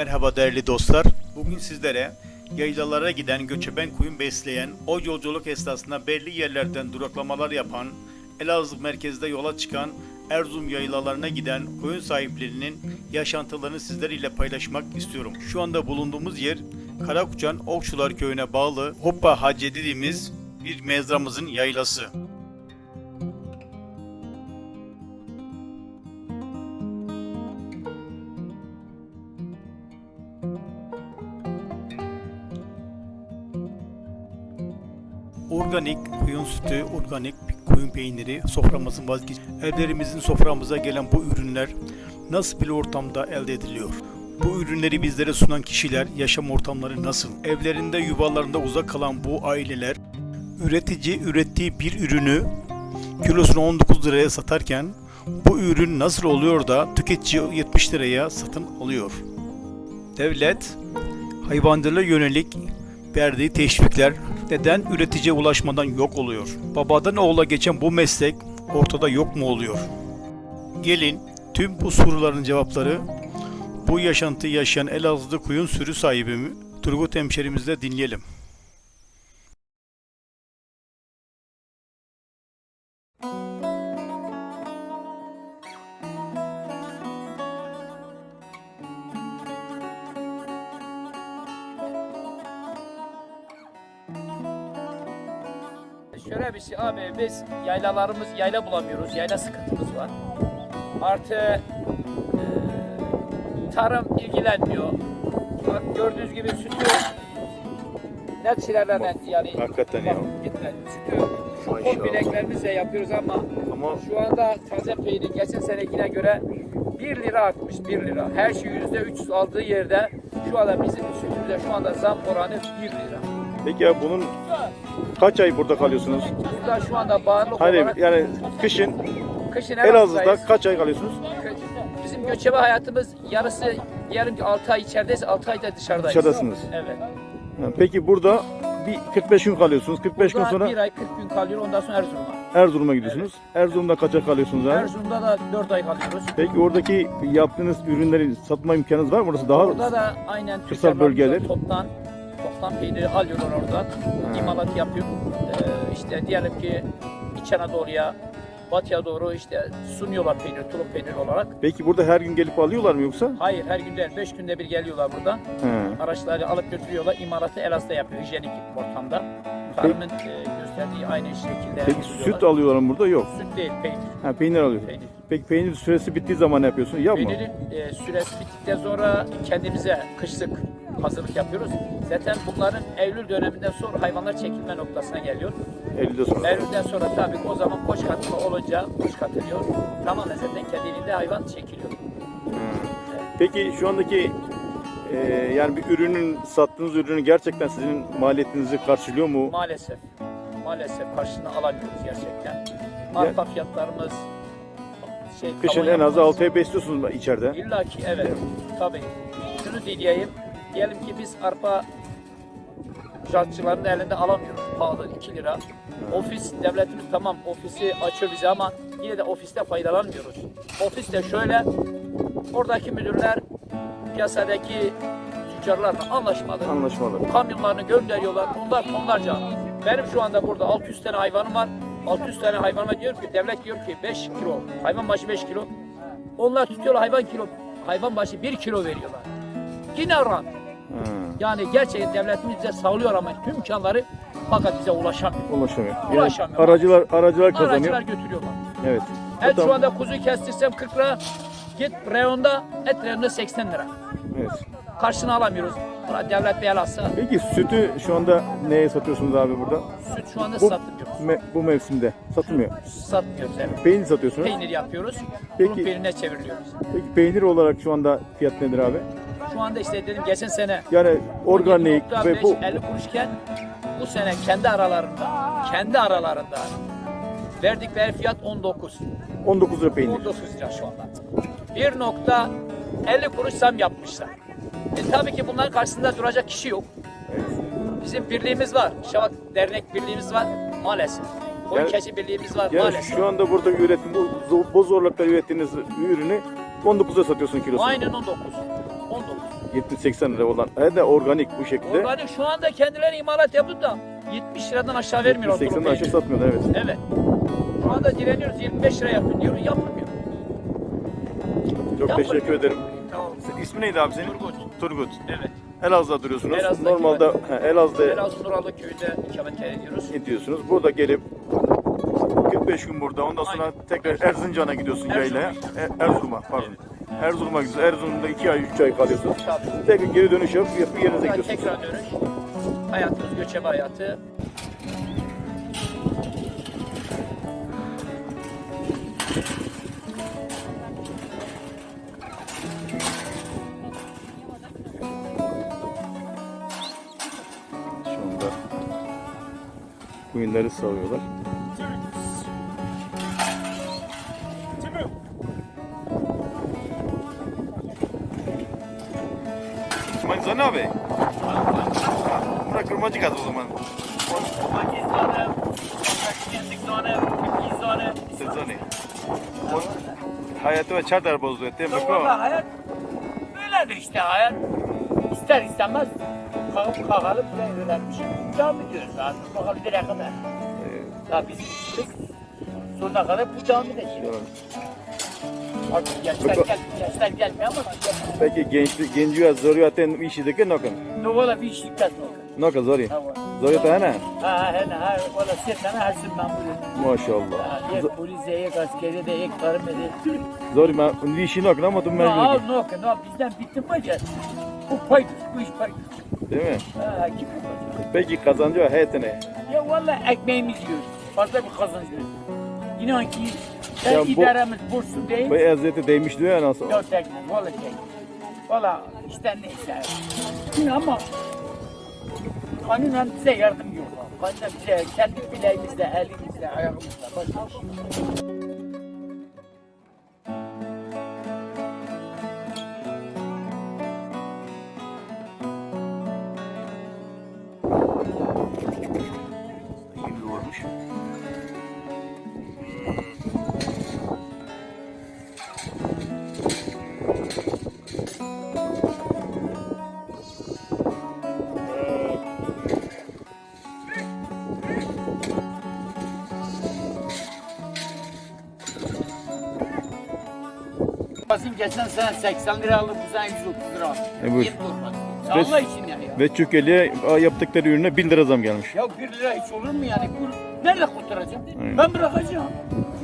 Merhaba değerli dostlar. Bugün sizlere yaylalara giden göçeben koyun besleyen, o yolculuk esnasında belli yerlerden duraklamalar yapan, Elazığ merkezde yola çıkan Erzurum yaylalarına giden koyun sahiplerinin yaşantılarını sizlerle paylaşmak istiyorum. Şu anda bulunduğumuz yer Karakuçan Okçular Köyü'ne bağlı Hoppa Hacı dediğimiz bir mezramızın yaylası. Organik koyun sütü, organik koyun peyniri soframızın vazgeç. Evlerimizin soframıza gelen bu ürünler nasıl bir ortamda elde ediliyor? Bu ürünleri bizlere sunan kişiler yaşam ortamları nasıl? Evlerinde yuvalarında uzak kalan bu aileler üretici ürettiği bir ürünü kilosunu 19 liraya satarken bu ürün nasıl oluyor da tüketici 70 liraya satın alıyor? Devlet hayvancılığa yönelik verdiği teşvikler neden üreticiye ulaşmadan yok oluyor? Babadan oğula geçen bu meslek ortada yok mu oluyor? Gelin tüm bu soruların cevapları bu yaşantıyı yaşayan Elazığlı kuyun sürü sahibi mi? Turgut hemşerimizle dinleyelim. Şöyle bir şey abi biz yaylalarımız yayla bulamıyoruz. Yayla sıkıntımız var. Artı e, tarım ilgilenmiyor. Bak gördüğünüz gibi sütü net şeylerden yani Hakikaten ya. gitme. Sütü şu bileklerimizle yapıyoruz ama Ama şu anda taze peynir geçen senekine göre 1 lira artmış 1 lira. Her şey yüzde 300 aldığı yerde şu anda bizim sütümüzde şu anda zam oranı 1 lira. Peki ya bunun kaç ay burada kalıyorsunuz? Burada şu anda bağımlı Hani olarak yani kışın kışın Elazığ'da Elazığ'dayız. kaç ay kalıyorsunuz? Bizim göçebe hayatımız yarısı diyelim ki 6 ay içerideyiz, 6 ay da dışarıdayız. Dışarıdasınız. Evet. Ha, Peki burada bir 45 gün kalıyorsunuz. 45 gün Buradan sonra bir ay 40 gün kalıyor, ondan sonra Erzurum'a. Erzurum'a gidiyorsunuz. Erzurum'da kaç ay kalıyorsunuz abi? Erzurum'da da 4 ay kalıyoruz. Peki oradaki yaptığınız ürünlerin satma imkanınız var mı? Orası daha Orada da aynen tüccarlarımız bölgeler. Toptan, toptan peyniri alıyorlar oradan. İmalat yapıyor. Ee, işte diyelim ki İç Anadolu'ya, Batı'ya doğru işte sunuyorlar peynir, tulum peyniri olarak. Peki burada her gün gelip alıyorlar mı yoksa? Hayır her gün değil, 5 günde bir geliyorlar burada. He. Araçları alıp götürüyorlar. İmalatı Elazığ'da yapıyor hijyenik ortamda. Tarımın e, gösterdiği aynı şekilde Peki yapıyorlar. süt alıyorlar mı burada? Yok. Süt değil, peynir. Ha, peynir alıyor. peynir. Peki peynir süresi bittiği zaman ne yapıyorsun? Yapma. Peynirin e, süresi bittikten sonra kendimize kışlık hazırlık yapıyoruz. Zaten bunların Eylül döneminden sonra hayvanlar çekilme noktasına geliyor. Eylül'de sonra. Eylül'den sonra tabii o zaman koç katımı olunca koç katılıyor. Tamamen zaten kendiliğinde hayvan çekiliyor. Peki şu andaki e, yani bir ürünün sattığınız ürünün gerçekten sizin maliyetinizi karşılıyor mu? Maalesef, maalesef karşılığını alamıyoruz gerçekten. Marka fiyatlarımız şey, Kışın en az 6 ay besliyorsunuz içeride. İlla ki evet. Tabii. Şunu diyeyim. Diyelim ki biz arpa jantçıların elinde alamıyoruz. Pahalı 2 lira. Ofis devletimiz tamam ofisi açıyor bize ama yine de ofiste faydalanmıyoruz. Ofiste şöyle oradaki müdürler piyasadaki tüccarlarla anlaşmalı. Anlaşmalı. Kamyonlarını gönderiyorlar. Onlar tonlarca. Benim şu anda burada 600 tane hayvanım var. 600 tane hayvanıma diyor ki devlet diyor ki 5 kilo. Hayvan başı 5 kilo. Onlar tutuyorlar hayvan kilo. Hayvan başı 1 kilo veriyorlar. Yine ran. Yani gerçekten devletimiz bize sağlıyor ama tüm imkanları fakat bize ulaşamıyor. ulaşamıyor. Yani Ulaşamıyor. aracılar aracılar kazanıyor. Aracılar götürüyorlar. Evet. Et şu anda kuzu kestirsem 40 lira. Git reyonda et reyonda 80 lira. Evet. Karşını alamıyoruz. Ulan Devlet bir el atsa Peki sütü şu anda neye satıyorsunuz abi burada? süt şu anda Bu, satmıyoruz. me- bu mevsimde satılmıyor. Satmıyoruz evet. Peynir satıyorsunuz. peynir yapıyoruz. Peki. Bunun peynirine çeviriyoruz. Peki peynir olarak şu anda fiyat nedir abi? Şu anda işte dedim geçen sene Yani organik ve bu 50 kuruşken bu sene kendi aralarında kendi aralarında verdikleri fiyat 19. 19 lira peynir. 19 lira şu anda. 1.50 kuruş zam yapmışlar. E tabii ki bunların karşısında duracak kişi yok. Bizim birliğimiz var. Şavak Dernek birliğimiz var maalesef. Koyun Yani- keçi birliğimiz var Yani maalesef. şu anda burada üretim bu, bu, zorlukta ürettiğiniz ürünü 19'a satıyorsun kilosunu. Aynen 19. 19. 70-80 lira olan. He de organik bu şekilde. Organik şu anda kendileri imalat yapıp da 70 liradan aşağı vermiyor. 80 tulum aşağı satmıyorlar evet. Evet. Şu anda direniyoruz 25 lira yapın diyor. Yapılmıyor. Çok Yapın. teşekkür ederim. Tamam. İsmi neydi abi senin? Turgut. Turgut. Evet. Elazığ'da duruyorsunuz. Elazığ'daki Normalde he, Elazığ'da Elazığ Nuralı köyünde ikamet ediyoruz. gidiyorsunuz. Burada gelip 45 gün burada. Ondan sonra tekrar Erzincan'a gidiyorsun Erzurum. yaylaya. E, Erzurum'a pardon. Erzurum'a gidiyorsun. Erzurum'da 2 ay 3 ay kalıyorsunuz. Tabii. Tekrar geri dönüş yapıp yapıp yerinize gidiyorsunuz. tekrar dönüş. Hayatımız göçebe hayatı. Şu anda koyunları sağıyorlar. Zani abi. Bırak kırmacı kaz o zaman. Sezoni. Hayatı ve çadar bozdu mi? Vallahi hayat böyledir işte hayat. İster istemez kalkıp kalkalım buraya öğrenmiş. Devam ediyoruz artık bakalım nereye kadar. Ya biz gittik. Sonuna kadar bu devam edecek. Artık gençler gel, gençler gelmiyor ama Peki gençlik genci zoriyatın işideki nokun. ne valla bir işlik yok. Noka zori. Ha, valla. Zoriyatı hana. Ha ha ha valla sen her şey ben bunu. Maşallah. Ha, Ye polise ye askeri de ye karım ede. Zori ma undi işi nokun ama tüm Ya al ben ne okun ne bizden bitti acaba? Bu paydır bu iş paydır. Değil mi? Ha kim yapacak? Peki kazancı ve hayatını. Ya valla ekmeğimiz yiyoruz. Fazla bir kazanç yok. İnan ki ben Ya bu- idaremiz burslu değil. Bu eziyeti değmiş diyor ya nasıl? Ya tekne, valla tekne. Valla işte neyse. Şimdi ama kanunen bize yardım yok. Kanunen bize kendi bileğimizle, elimizle, ayağımızla başka bir şey yok. Basın geçen sene 80 lira aldım, bu sene 130 lira aldım. E buyur. Allah için ya. ya. Ve Çökeli'ye yaptıkları ürüne 1000 lira zam gelmiş. Ya 1 lira hiç olur mu yani? Bu nerede kurtaracağım? Aynen. Ben bırakacağım.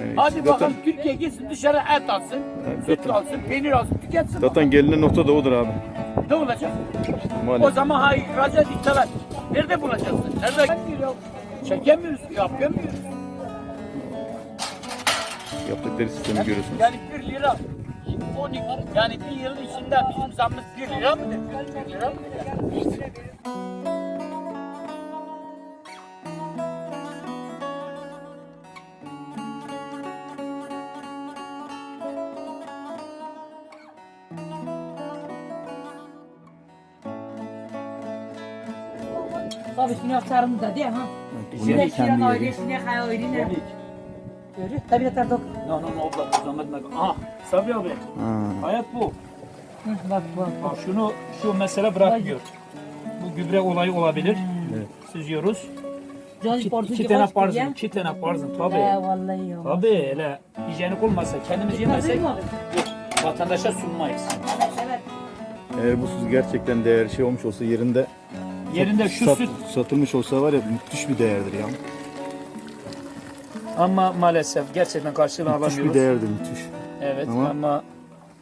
Yani Hadi zaten, bakalım Türkiye gitsin dışarı et alsın, Evet, süt zaten- alsın, peynir alsın, tüketsin. zaten gelinen nokta da odur abi. Ne olacak? O Maalesef. zaman hayır, ihracat ithalat. Nerede bulacaksın? Nerede? Çekemiyoruz, yapamıyoruz. Yaptıkları sistemi görüyorsunuz. Yani 1 lira. 12, yani bir yılın içinde bizim zammımız 1 lira mıdır? 1 lira mıdır? Tabii şimdi aktarım da değil ha. Şimdi kiran ayrı, şimdi Görüyor. Tabii de tardok. No, no, no, abla, zahmet etme. Aha, Sabri abi, hayat bu. Hı, Bak bak. Bak şunu, şu mesele bırakmıyor. Bu gübre olayı olabilir. Evet. Süzüyoruz. İki, portu iki tane parzın, iki tane parzın tabii. He vallahi ya. Tabii hele hijyenik olmasa, kendimiz yemesek yok, vatandaşa sunmayız. Evet. Eğer bu süt gerçekten değer şey olmuş olsa yerinde Yerinde şu sat- süt satılmış olsa var ya müthiş bir değerdir ya. Ama maalesef gerçekten karşılığını Müthiş bir alamıyoruz. değerdir müthiş. Evet Ama- ama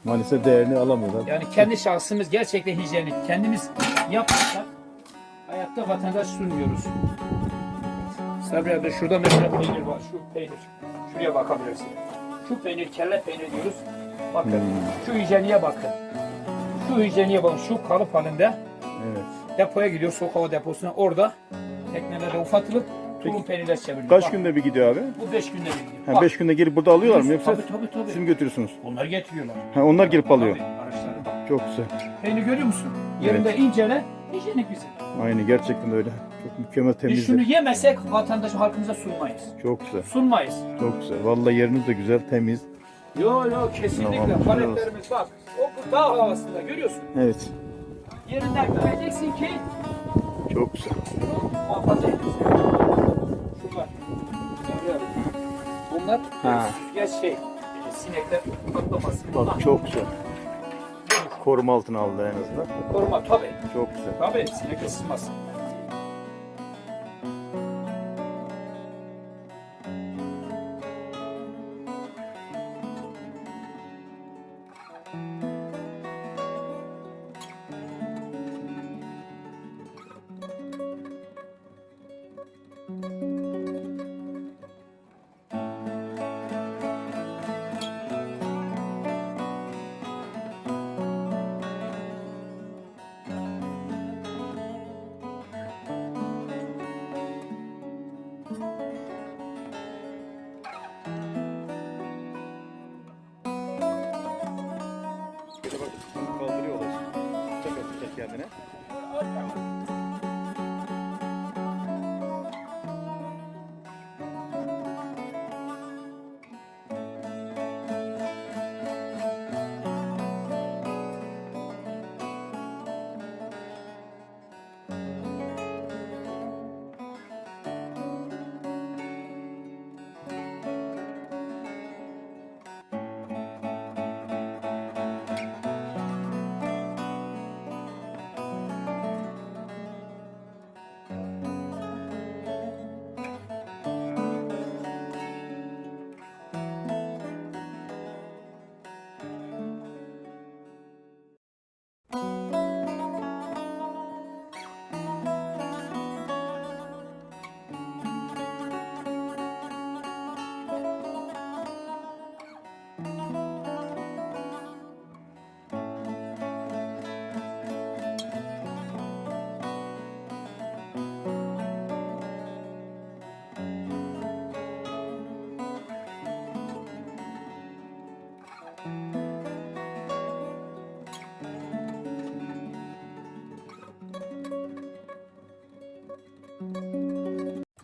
Maalesef değerini alamıyorlar. yani kendi şahsımız gerçekten hijyenik. Kendimiz yapmasak hayatta vatandaş sunmuyoruz. Sabri abi şurada mesela peynir var. Şu peynir. Şuraya bakabilirsin. Şu peynir kelle peynir diyoruz. Bakın Hmm. şu hijyeniye bakın. Şu hijyeniye bakın. Şu kalıp halinde Evet. depoya gidiyor. Soğuk hava deposuna. Orada teknelerde ufatılıp tulum peynirler çevriliyor. Kaç Bak, günde bir gidiyor abi? Bu 5 günde bir gidiyor. Ha Bak, 5 günde gelip burada alıyorlar mı yoksa Tabii tabii tabii. siz mi götürüyorsunuz? Onlar getiriyorlar. Ha onlar gelip alıyor. Tabii, araçları. Çok güzel. Peynir görüyor musun? Yerinde incele, hijyenik bizim. Aynı gerçekten öyle. Çok mükemmel Biz şunu temizdir. yemesek vatandaş halkımıza sunmayız. Çok güzel. Sunmayız. Çok güzel. Vallahi yeriniz de güzel, temiz. Yo yo kesinlikle. Tamam, Paletlerimiz bak. O dağ havasında görüyorsun. Evet. Yerinden göreceksin ki Çok güzel. muhafaza ediyorsun. Bunlar Ha. süzgeç şey. e, Sinekler patlamasın. Bak çok güzel. Koruma altına aldı en azından. Koruma tabii. Çok güzel. Tabii sinek ısınmasın.